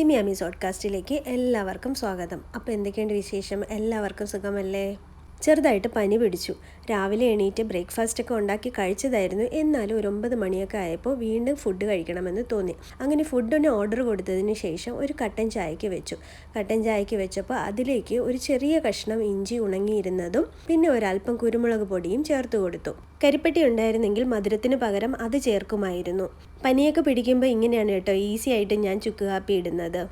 സിമി അമി സോഡ്കാസ്റ്റിലേക്ക് എല്ലാവർക്കും സ്വാഗതം. അപ്പോൾ എന്തൊക്കെയുണ്ട് വിശേഷം? എല്ലാവർക്കും സുഖമല്ലേ? ചെറുതായിട്ട് പനി പിടിച്ചു. രാവിലെ എണീറ്റ് ബ്രേക്ക്ഫാസ്റ്റ് ഒക്കെ ഉണ്ടാക്കി കഴിച്ചതായിരുന്നു. എന്നാലും ഒരു ഒമ്പത് മണിയൊക്കെ ആയപ്പോൾ വീണ്ടും ഫുഡ് കഴിക്കണമെന്ന് തോന്നി. അങ്ങനെ ഫുഡിന് ഓർഡർ കൊടുത്തതിന് ശേഷം ഒരു കട്ടൻ ചായക്ക് വെച്ചു. കട്ടൻ ചായക്ക് വെച്ചപ്പോൾ അതിലേക്ക് ഒരു ചെറിയ കഷ്ണം ഇഞ്ചി ഉണങ്ങിയിരുന്നതും പിന്നെ ഒരല്പം കുരുമുളക് പൊടിയും ചേർത്ത് കൊടുത്തു. കരിപ്പെട്ടി ഉണ്ടായിരുന്നെങ്കിൽ മധുരത്തിന് പകരം അത് ചേർക്കുമായിരുന്നു. പനിയൊക്കെ പിടിക്കുമ്പോൾ ഇങ്ങനെയാണ് കേട്ടോ ഈസി ആയിട്ട് ഞാൻ ചുക്ക് കാപ്പി ഇടുന്നത്.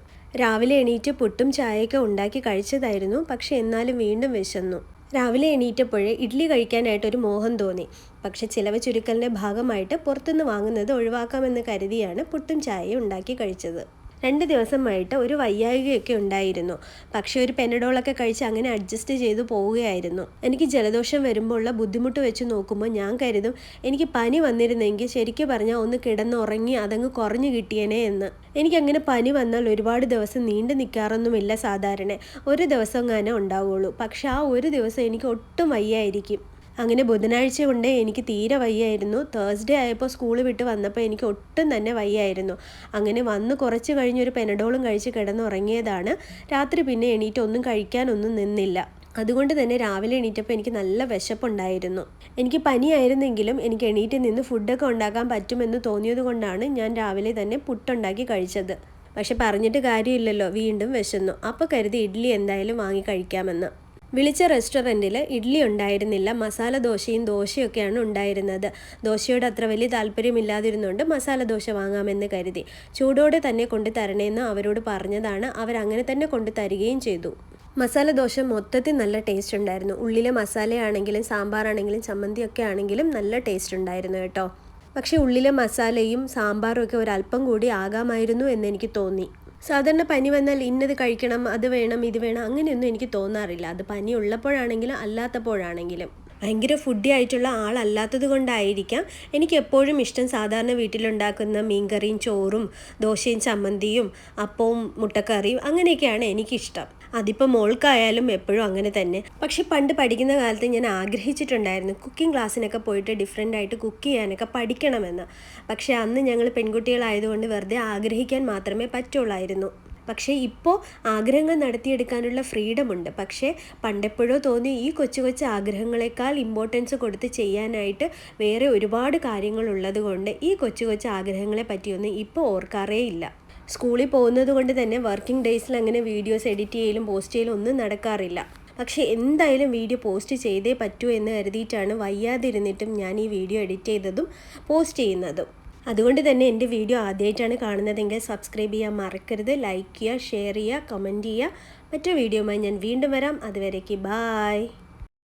രാവിലെ എണീറ്റ് പുട്ടും ചായയൊക്കെ ഉണ്ടാക്കി കഴിച്ചതായിരുന്നു. പക്ഷെ എന്നാലും വീണ്ടും വിശന്നു. രാവിലെ എണീറ്റപ്പോഴേ ഇഡ്ഡലി കഴിക്കാനായിട്ട് ഒരു മോഹം തോന്നി. പക്ഷെ ചിലവ് ചുരുക്കലിന്റെ ഭാഗമായിട്ട് പുറത്തുനിന്ന് വാങ്ങുന്നത് ഒഴിവാക്കാമെന്ന് കരുതിയാണ് പുട്ടും ചായയും ഉണ്ടാക്കി കഴിച്ചത്. രണ്ട് ദിവസമായിട്ട് ഒരു വയ്യായികയൊക്കെ ഉണ്ടായിരുന്നു. പക്ഷേ ഒരു പെനഡോളൊക്കെ കഴിച്ച് അങ്ങനെ അഡ്ജസ്റ്റ് ചെയ്തു പോവുകയായിരുന്നു. എനിക്ക് ജലദോഷം വരുമ്പോൾ ഉള്ള ബുദ്ധിമുട്ട് വെച്ച് നോക്കുമ്പോൾ ഞാൻ കരുതും എനിക്ക് പനി വന്നിരുന്നെങ്കിൽ ശരിക്കും പറഞ്ഞാൽ ഒന്ന് കിടന്നുറങ്ങി അതങ്ങ് കുറഞ്ഞു കിട്ടിയേനെ എന്ന്. എനിക്കങ്ങനെ പനി വന്നാൽ ഒരുപാട് ദിവസം നീണ്ടു നിൽക്കാറൊന്നുമില്ല സാധാരണ. ഒരു ദിവസം അങ്ങനെ ഉണ്ടാവുള്ളൂ. പക്ഷെ ആ ഒരു ദിവസം എനിക്ക് ഒട്ടും വയ്യായിരിക്കും. അങ്ങനെ ബുധനാഴ്ച കൊണ്ട് എനിക്ക് തീരെ വയ്യായിരുന്നു. തേഴ്സ്ഡേ ആയപ്പോൾ സ്കൂൾ വിട്ട് വന്നപ്പോൾ എനിക്ക് ഒട്ടും തന്നെ വയ്യായിരുന്നു. അങ്ങനെ വന്ന് കുറച്ച് കഴിഞ്ഞൊരു പെനഡോളും കഴിച്ച് കിടന്നുറങ്ങിയതാണ്. രാത്രി പിന്നെ എണീറ്റ് ഒന്നും കഴിക്കാനൊന്നും നിന്നില്ല. അതുകൊണ്ട് തന്നെ രാവിലെ എണീറ്റപ്പോൾ എനിക്ക് നല്ല വിശപ്പുണ്ടായിരുന്നു. എനിക്ക് പനിയായിരുന്നെങ്കിലും എനിക്ക് എണീറ്റ് നിന്ന് ഫുഡൊക്കെ ഉണ്ടാക്കാൻ പറ്റുമെന്ന് തോന്നിയത് കൊണ്ടാണ് ഞാൻ രാവിലെ തന്നെ പുട്ടുണ്ടാക്കി കഴിച്ചത്. പക്ഷെ പറഞ്ഞിട്ട് കാര്യമില്ലല്ലോ വീണ്ടും വിശന്നു. അപ്പോൾ കരുതി ഇഡ്ഡലി എന്തായാലും വാങ്ങി കഴിക്കാമെന്ന്. വിളിച്ച റെസ്റ്റോറന്റിൽ ഇഡ്ഡലി ഉണ്ടായിരുന്നില്ല മസാല ദോശയും ദോശയൊക്കെയാണ് ഉണ്ടായിരുന്നത്. ദോശയോട് അത്ര വലിയ താല്പര്യമില്ലാതിരുന്നുകൊണ്ട് മസാല ദോശ വാങ്ങാമെന്ന് കരുതി. ചൂടോടെ തന്നെ കൊണ്ടു തരണേന്ന് അവരോട് പറഞ്ഞതാണ്. അവരങ്ങനെ തന്നെ കൊണ്ടു തരികയും ചെയ്തു. മസാല ദോശ മൊത്തത്തിൽ നല്ല ടേസ്റ്റ് ഉണ്ടായിരുന്നു. ഉള്ളിലെ മസാലയാണെങ്കിലും സാമ്പാറാണെങ്കിലും ചമ്മന്തിയൊക്കെ ആണെങ്കിലും നല്ല ടേസ്റ്റ് ഉണ്ടായിരുന്നു കേട്ടോ. പക്ഷേ ഉള്ളിലെ മസാലയും സാമ്പാറും ഒക്കെ ഒരല്പം കൂടി ആകാമായിരുന്നു എന്ന് എനിക്ക് തോന്നി. സാധാരണ പനി വന്നാൽ ഇന്നത് കഴിക്കണം അത് വേണം ഇത് വേണം അങ്ങനെയൊന്നും എനിക്ക് തോന്നാറില്ല. അത് പനി ഉള്ളപ്പോഴാണെങ്കിലും അല്ലാത്തപ്പോഴാണെങ്കിലും. ഭയങ്കര ഫുഡി ആയിട്ടുള്ള ആളല്ലാത്തത് കൊണ്ടായിരിക്കാം എനിക്ക് എപ്പോഴും ഇഷ്ടം സാധാരണ വീട്ടിലുണ്ടാക്കുന്ന മീൻകറിയും ചോറും ദോശയും ചമ്മന്തിയും അപ്പവും മുട്ടക്കറിയും അങ്ങനെയൊക്കെയാണ് എനിക്കിഷ്ടം. അതിപ്പോൾ മോൾക്കായാലും എപ്പോഴും അങ്ങനെ തന്നെ. പക്ഷെ പണ്ട് പഠിക്കുന്ന കാലത്ത് ഞാൻ ആഗ്രഹിച്ചിട്ടുണ്ടായിരുന്നു കുക്കിംഗ് ക്ലാസ്സിനൊക്കെ പോയിട്ട് ഡിഫറെന്റ് ആയിട്ട് കുക്ക് ചെയ്യാനൊക്കെ പഠിക്കണമെന്ന്. പക്ഷേ അന്ന് ഞങ്ങൾ പെൺകുട്ടികളായതുകൊണ്ട് വെറുതെ ആഗ്രഹിക്കാൻ മാത്രമേ പറ്റുള്ളായിരുന്നു. പക്ഷേ ഇപ്പോൾ ആഗ്രഹങ്ങൾ നടത്തിയെടുക്കാനുള്ള ഫ്രീഡം ഉണ്ട്. പക്ഷേ പണ്ടെപ്പോഴോ തോന്നി ഈ കൊച്ചു കൊച്ചു ആഗ്രഹങ്ങളെക്കാൾ ഇമ്പോർട്ടൻസ് കൊടുത്ത് ചെയ്യാനായിട്ട് വേറെ ഒരുപാട് കാര്യങ്ങളുള്ളത് കൊണ്ട് ഈ കൊച്ചു കൊച്ചു ആഗ്രഹങ്ങളെ പറ്റിയൊന്നും ഇപ്പോൾ ഓർക്കാറേ ഇല്ല. സ്കൂളിൽ പോകുന്നത് കൊണ്ട് തന്നെ വർക്കിംഗ് ഡേയ്സിൽ അങ്ങനെ വീഡിയോസ് എഡിറ്റ് ചെയ്യലും പോസ്റ്റ് ചെയ്യലും ഒന്നും നടക്കാറില്ല. പക്ഷേ എന്തായാലും വീഡിയോ പോസ്റ്റ് ചെയ്തേ പറ്റൂ എന്ന് കരുതിയിട്ടാണ് വയ്യാതിരുന്നിട്ടും ഞാൻ ഈ വീഡിയോ എഡിറ്റ് ചെയ്തതും പോസ്റ്റ് ചെയ്യുന്നതും. അതുകൊണ്ട് തന്നെ എന്റെ വീഡിയോ ആദ്യമായിട്ടാണ് കാണുന്നതെങ്കിൽ സബ്സ്ക്രൈബ് ചെയ്യാൻ മറക്കരുത് ലൈക്ക് ചെയ്യുക ഷെയർ ചെയ്യുക കമന്റ് ചെയ്യുക. മറ്റൊരു വീഡിയോയുമായി ഞാൻ വീണ്ടും വരാം. അതുവരേക്ക് ബായ്.